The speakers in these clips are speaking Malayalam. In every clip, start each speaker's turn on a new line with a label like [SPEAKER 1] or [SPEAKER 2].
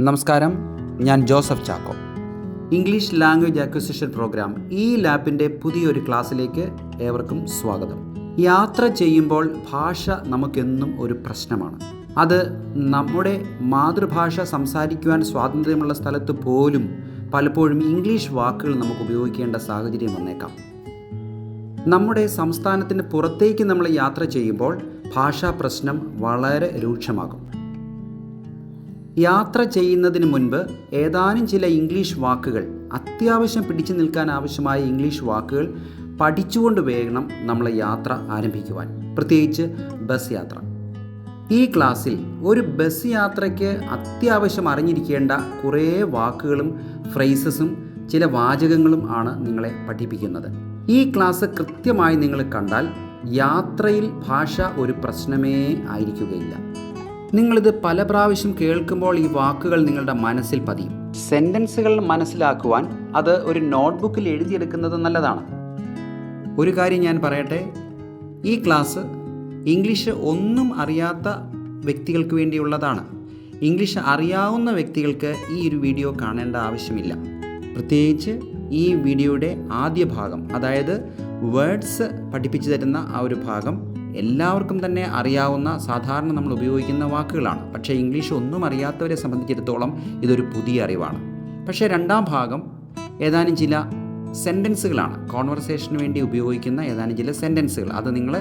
[SPEAKER 1] നമസ്കാരം ഞാൻ Joseph Chacko. English language acquisition program ഈ ലാപ്പിന്റെ പുതിയൊരു ക്ലാസ്സിലേക്ക് ഏവർക്കും സ്വാഗതം. യാത്ര ചെയ്യുമ്പോൾ ഭാഷ നമുക്കെന്നും ഒരു പ്രശ്നമാണ്. അത് നമ്മുടെ മാതൃഭാഷ സംസാരിക്കുവാൻ സ്വാതന്ത്ര്യമുള്ള സ്ഥലത്ത് പോലും പലപ്പോഴും ഇംഗ്ലീഷ് വാക്കുകൾ നമുക്ക് ഉപയോഗിക്കേണ്ട സാഹചര്യം വന്നേക്കാം. നമ്മുടെ സംസ്ഥാനത്തിന് പുറത്തേക്ക് നമ്മൾ യാത്ര ചെയ്യുമ്പോൾ ഭാഷാ പ്രശ്നം വളരെ രൂക്ഷമാകും. യാത്ര ചെയ്യുന്നതിന് മുൻപ് ഏതാനും ചില ഇംഗ്ലീഷ് വാക്കുകൾ അത്യാവശ്യം പിടിച്ചു നിൽക്കാൻ ആവശ്യമായ ഇംഗ്ലീഷ് വാക്കുകൾ പഠിച്ചുകൊണ്ട് വേണം നമ്മൾ യാത്ര ആരംഭിക്കുവാൻ. പ്രത്യേകിച്ച് ബസ് യാത്ര. ഈ ക്ലാസ്സിൽ ഒരു ബസ് യാത്രയ്ക്ക് അത്യാവശ്യം അറിഞ്ഞിരിക്കേണ്ട കുറേ വാക്കുകളും ഫ്രൈസസും ചില വാചകങ്ങളും ആണ് നിങ്ങളെ പഠിപ്പിക്കുന്നത്. ഈ ക്ലാസ് കൃത്യമായി നിങ്ങൾ കണ്ടാൽ യാത്രയിൽ ഭാഷ ഒരു പ്രശ്നമേ ആയിരിക്കുകയില്ല. നിങ്ങളിത് പല പ്രാവശ്യം കേൾക്കുമ്പോൾ ഈ വാക്കുകൾ നിങ്ങളുടെ മനസ്സിൽ പതിയും. സെന്റൻസുകൾ മനസ്സിലാക്കുവാൻ അത് ഒരു നോട്ട്ബുക്കിൽ എഴുതിയെടുക്കുന്നത് നല്ലതാണ്. ഒരു കാര്യം ഞാൻ പറയട്ടെ? ഈ ക്ലാസ് ഇംഗ്ലീഷ് ഒന്നും അറിയാത്ത വ്യക്തികൾക്ക് വേണ്ടിയുള്ളതാണ്. ഇംഗ്ലീഷ് അറിയാവുന്ന വ്യക്തികൾക്ക് ഈ ഒരു വീഡിയോ കാണേണ്ട ആവശ്യമില്ല. പ്രത്യേകിച്ച് ഈ വീഡിയോയുടെ ആദ്യ ഭാഗം അതായത് വേർഡ്സ് പഠിപ്പിച്ചു തരുന്ന ആ ഒരു ഭാഗം എല്ലാവർക്കും തന്നെ അറിയാവുന്ന സാധാരണ നമ്മൾ ഉപയോഗിക്കുന്ന വാക്കുകളാണ്. പക്ഷേ ഇംഗ്ലീഷ് ഒന്നും അറിയാത്തവരെ സംബന്ധിച്ചിടത്തോളം ഇതൊരു പുതിയ അറിവാണ്. പക്ഷേ രണ്ടാം ഭാഗം ഏതാനും ചില സെന്റൻസുകളാണ് കോൺവെർസേഷന് വേണ്ടി ഉപയോഗിക്കുന്ന ഏതാനും ചില സെന്റൻസുകൾ അത് നിങ്ങൾ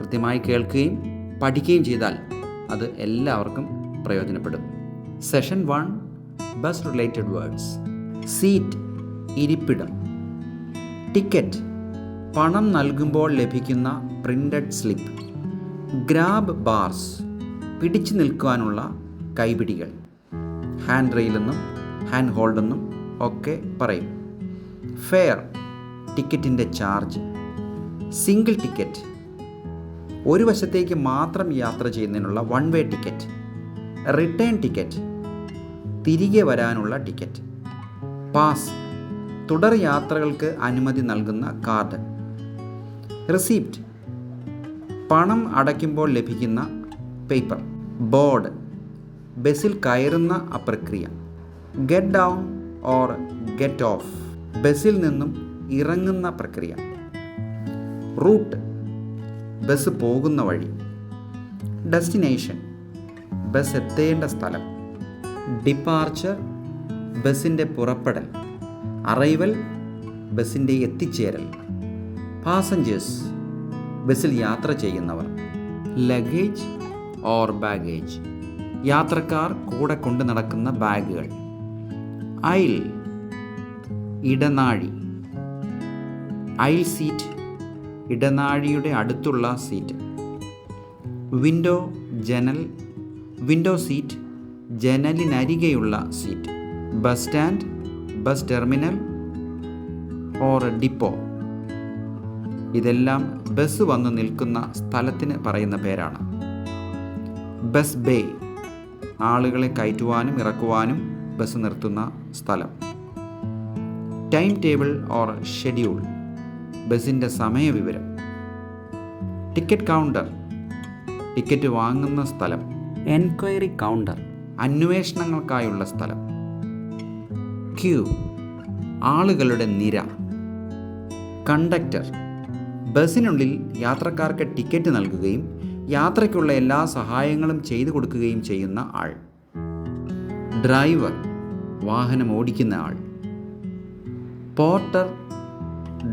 [SPEAKER 1] കൃത്യമായി കേൾക്കുകയും പഠിക്കുകയും ചെയ്താൽ അത് എല്ലാവർക്കും പ്രയോജനപ്പെടും. Session one bus related words. Seat ഇരിപ്പിടം. ടിക്കറ്റ് പണം നൽകുമ്പോൾ ലഭിക്കുന്ന പ്രിന്റഡ് സ്ലിപ്പ് ഗ്രാബ് ബാർസ് പിടിച്ചു നിൽക്കുവാനുള്ള കൈപിടികൾ ഹാൻഡ് റെയിലെന്നും ഹാൻഡ് ഹോൾഡെന്നും ഒക്കെ പറയും. ഫെയർ ടിക്കറ്റിന്റെ ചാർജ് സിംഗിൾ ടിക്കറ്റ് ഒരു വശത്തേക്ക് മാത്രം യാത്ര ചെയ്യുന്നതിനുള്ള one way ticket return ticket തിരികെ വരാനുള്ള ടിക്കറ്റ് പാസ് തുടർ യാത്രകൾക്ക് അനുമതി നൽകുന്ന കാർഡ് റിസീപ്റ്റ് പണം അടയ്ക്കുമ്പോൾ ലഭിക്കുന്ന പേപ്പർ ബോർഡ് ബസ്സിൽ കയറുന്ന ആ പ്രക്രിയ get down or get off ബസ്സിൽ നിന്നും ഇറങ്ങുന്ന പ്രക്രിയ. റൂട്ട് ബസ് പോകുന്ന വഴി. ഡെസ്റ്റിനേഷൻ ബസ് എത്തേണ്ട സ്ഥലം. ഡിപ്പാർച്ചർ ബസ്സിന്റെ പുറപ്പെടൽ. അറൈവൽ ബസ്സിന്റെ എത്തിച്ചേരൽ. പാസഞ്ചേഴ്സ് ബസ്സിൽ യാത്ര ചെയ്യുന്നവർ ലഗേജ് ഓർ ബാഗേജ് യാത്രക്കാർ കൂടെ കൊണ്ടു നടക്കുന്ന ബാഗുകൾ. ഐൽ ഇടനാഴി. ഐൽ സീറ്റ് ഇടനാഴിയുടെ അടുത്തുള്ള സീറ്റ് വിൻഡോ ജനൽ. Window seat ജനലിനരികെയുള്ള seat bus stand bus terminal or depot ഇതെല്ലാം ബസ് വന്നു നിൽക്കുന്ന സ്ഥലത്തിന് പറയുന്ന പേരാണ്. ബസ് ബേ ആളുകളെ കയറ്റുവാനും ഇറക്കുവാനും ബസ് നിർത്തുന്ന സ്ഥലം. ടൈം ടേബിൾ ഓർ ഷെഡ്യൂൾ ബസ്സിന്റെ സമയവിവരം. ടിക്കറ്റ് കൗണ്ടർ ടിക്കറ്റ് വാങ്ങുന്ന സ്ഥലം. Enquiry counter. അന്വേഷണങ്ങൾക്കായുള്ള സ്ഥലം. ക്യൂ ആളുകളുടെ നിര. കണ്ടക്ടർ ബസ്സിനുള്ളിൽ യാത്രക്കാർക്ക് ടിക്കറ്റ് നൽകുകയും യാത്രയ്ക്കുള്ള എല്ലാ സഹായങ്ങളും ചെയ്തു കൊടുക്കുകയും ചെയ്യുന്ന ആൾ. ഡ്രൈവർ വാഹനം ഓടിക്കുന്ന ആൾ. Porter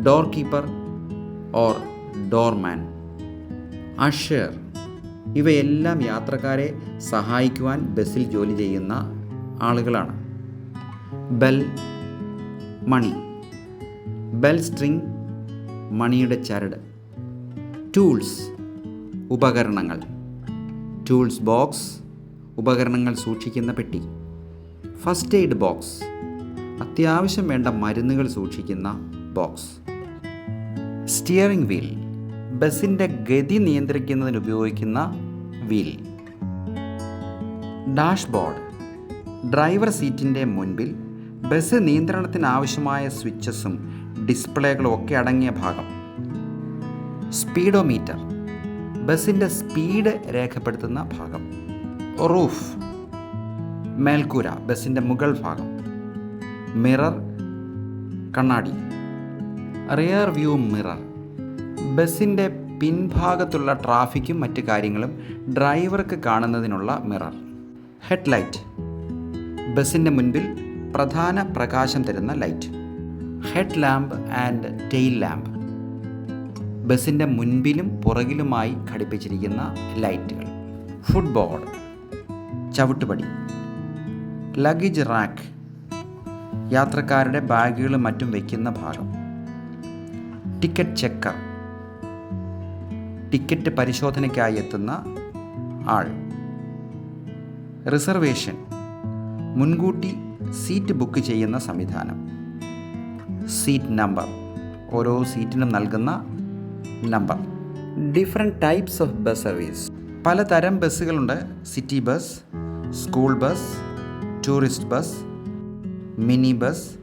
[SPEAKER 1] door keeper or doorman. Usher ഇവയെല്ലാം യാത്രക്കാരെ സഹായിക്കുവാൻ ബസ്സിൽ ജോലി ചെയ്യുന്ന ആളുകളാണ്. ബെൽ മണി. ബെൽ സ്ട്രിങ് മണിയുടെ ചരട്. ടൂൾസ് ഉപകരണങ്ങൾ. ടൂൾസ് ബോക്സ് ഉപകരണങ്ങൾ സൂക്ഷിക്കുന്ന പെട്ടി. ഫസ്റ്റ് എയ്ഡ് ബോക്സ് അത്യാവശ്യം വേണ്ട മരുന്നുകൾ സൂക്ഷിക്കുന്ന ബോക്സ്. സ്റ്റിയറിംഗ് വീൽ ബസ്സിന്റെ ഗതി നിയന്ത്രിക്കുന്നതിന് ഉപയോഗിക്കുന്ന വീൽ. ഡാഷ്ബോർഡ് ഡ്രൈവർ സീറ്റിന്റെ മുൻപിൽ ബസ് നിയന്ത്രണത്തിനാവശ്യമായ സ്വിച്ചസും ഡിസ്പ്ലേകളും ഒക്കെ അടങ്ങിയ ഭാഗം. സ്പീഡോമീറ്റർ ബസ്സിന്റെ സ്പീഡ് രേഖപ്പെടുത്തുന്ന ഭാഗം. റൂഫ് മേൽക്കൂര ബസ്സിന്റെ മുകൾ ഭാഗം. മിറർ കണ്ണാടി. റിയർ വ്യൂ മിറർ ബസ്സിന്റെ പിൻഭാഗത്തുള്ള ട്രാഫിക്കും മറ്റു കാര്യങ്ങളും ഡ്രൈവർക്ക് കാണുന്നതിനുള്ള മിറർ. ഹെഡ്ലൈറ്റ് ബസ്സിന്റെ മുൻപിൽ പ്രധാന പ്രകാശം തരുന്ന light. Head lamp and tail lamp. ബസ്സിന്റെ മുൻപിലും പുറകിലുമായി ഘടിപ്പിച്ചിരിക്കുന്ന ലൈറ്റുകൾ. ഫുട്ബോൾ. ചവിട്ടുപടി. Luggage rack. യാത്രക്കാരുടെ ബാഗുകളും മറ്റും വയ്ക്കുന്ന ഭാഗം. Ticket checker. ടിക്കറ്റ് പരിശോധനയ്ക്കായി എത്തുന്ന ആൾ. റിസർവേഷൻ. മുൻകൂട്ടി സീറ്റ് ബുക്ക് ചെയ്യുന്ന സംവിധാനം. സീറ്റ് നമ്പർ ഓരോ സീറ്റിനും നൽകുന്ന number different types of bus service പലതരം ബസ്സുകളുണ്ട്. City bus school bus tourist bus mini bus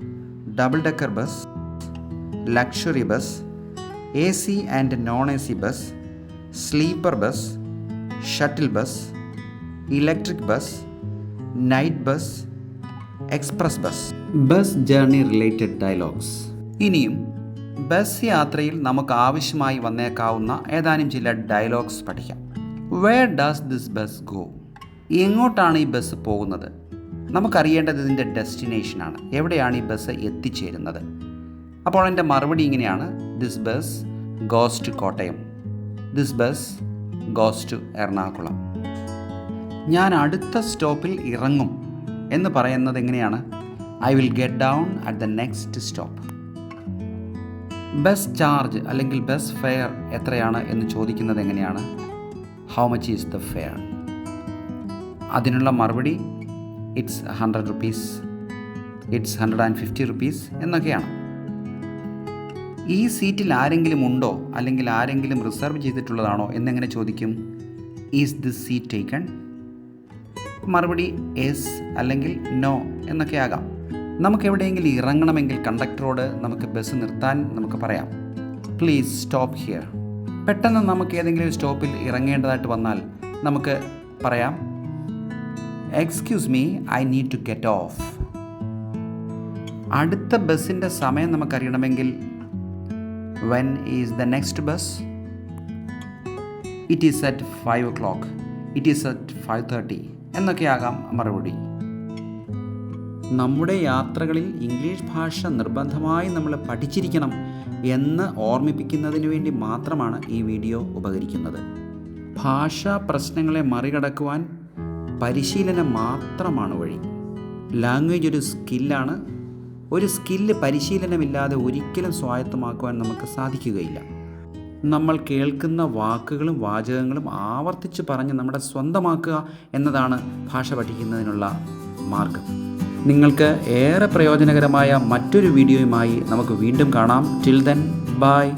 [SPEAKER 1] double decker bus luxury bus A C and non A C bus sleeper bus shuttle bus electric bus night bus express bus bus journey related dialogues ഇനിയും ബസ് യാത്രയിൽ നമുക്ക് ആവശ്യമായി വന്നേക്കാവുന്ന ഏതാനും ചില ഡയലോഗ്സ് പഠിക്കാം. Where does this bus go എങ്ങോട്ടാണ് ഈ ബസ് പോകുന്നത്? നമുക്കറിയേണ്ടത് ഇതിന്റെ ഡെസ്റ്റിനേഷനാണ് എവിടെയാണ് ഈ ബസ് എത്തിച്ചേരുന്നത്? അപ്പോൾ എന്റെ മറുപടി ഇങ്ങനെയാണ്. This bus goes to Kottayam. This bus goes to Ernakulam. ഞാൻ അടുത്ത സ്റ്റോപ്പിൽ ഇറങ്ങും. എന്ന് പറയുന്നത് എങ്ങനെയാണ്? I will get down at the next stop bus charge അല്ലെങ്കിൽ ബസ് ഫെയർ എത്രയാണ് എന്ന് ചോദിക്കുന്നത് എങ്ങനെയാണ്? How much is the fare അതിനുള്ള മറുപടി it's hundred rupees it's hundred and fifty rupees എന്നൊക്കെയാണ്. ഈ സീറ്റിൽ ആരെങ്കിലും ഉണ്ടോ? അല്ലെങ്കിൽ ആരെങ്കിലും റിസർവ് ചെയ്തിട്ടുള്ളതാണോ? എന്നെങ്ങനെ ചോദിക്കും? ഈസ് ദിസ് സീറ്റ് ടേക്കൺ മറുപടി എസ് അല്ലെങ്കിൽ നോ എന്നൊക്കെ ആകാം. നമുക്ക് എവിടെയെങ്കിലും ഇറങ്ങണമെങ്കിൽ കണ്ടക്ടറോട് നമുക്ക് ബസ് നിർത്താൻ നമുക്ക് പറയാം. പ്ലീസ് സ്റ്റോപ്പ് ഹിയർ പെട്ടെന്ന് നമുക്ക് ഏതെങ്കിലും സ്റ്റോപ്പിൽ ഇറങ്ങേണ്ടതായിട്ട് വന്നാൽ നമുക്ക് പറയാം. Excuse me I need to get off അടുത്ത ബസ്സിന്റെ സമയം നമുക്കറിയണമെങ്കിൽ when is the next bus it is at five o'clock it is at five thirty എന്നൊക്കെയാകാം മറുപടി. നമ്മുടെ യാത്രകളിൽ ഇംഗ്ലീഷ് ഭാഷ നിർബന്ധമായി നമ്മൾ പഠിച്ചിരിക്കണം എന്ന് ഓർമ്മിപ്പിക്കുന്നതിന് വേണ്ടി മാത്രമാണ് ഈ വീഡിയോ ഉപകരിക്കുന്നത്. ഭാഷാ പ്രശ്നങ്ങളെ മറികടക്കുവാൻ പരിശീലനം മാത്രമാണ് വഴി. ലാംഗ്വേജ് ഒരു സ്കില്ലാണ് ഒരു സ്കില്ല് പരിശീലനമില്ലാതെ ഒരിക്കലും സ്വായത്തമാക്കുവാൻ നമുക്ക് സാധിക്കുകയില്ല. നമ്മൾ കേൾക്കുന്ന വാക്കുകളും വാചകങ്ങളും ആവർത്തിച്ച് പറഞ്ഞ് നമ്മുടെ സ്വന്തമാക്കുക എന്നതാണ് ഭാഷ പഠിക്കുന്നതിനുള്ള മാർഗം. നിങ്ങൾക്ക് ഏറെ പ്രയോജനകരമായ മറ്റൊരു വീഡിയോയുമായി നമുക്ക് വീണ്ടും കാണാം. Till then bye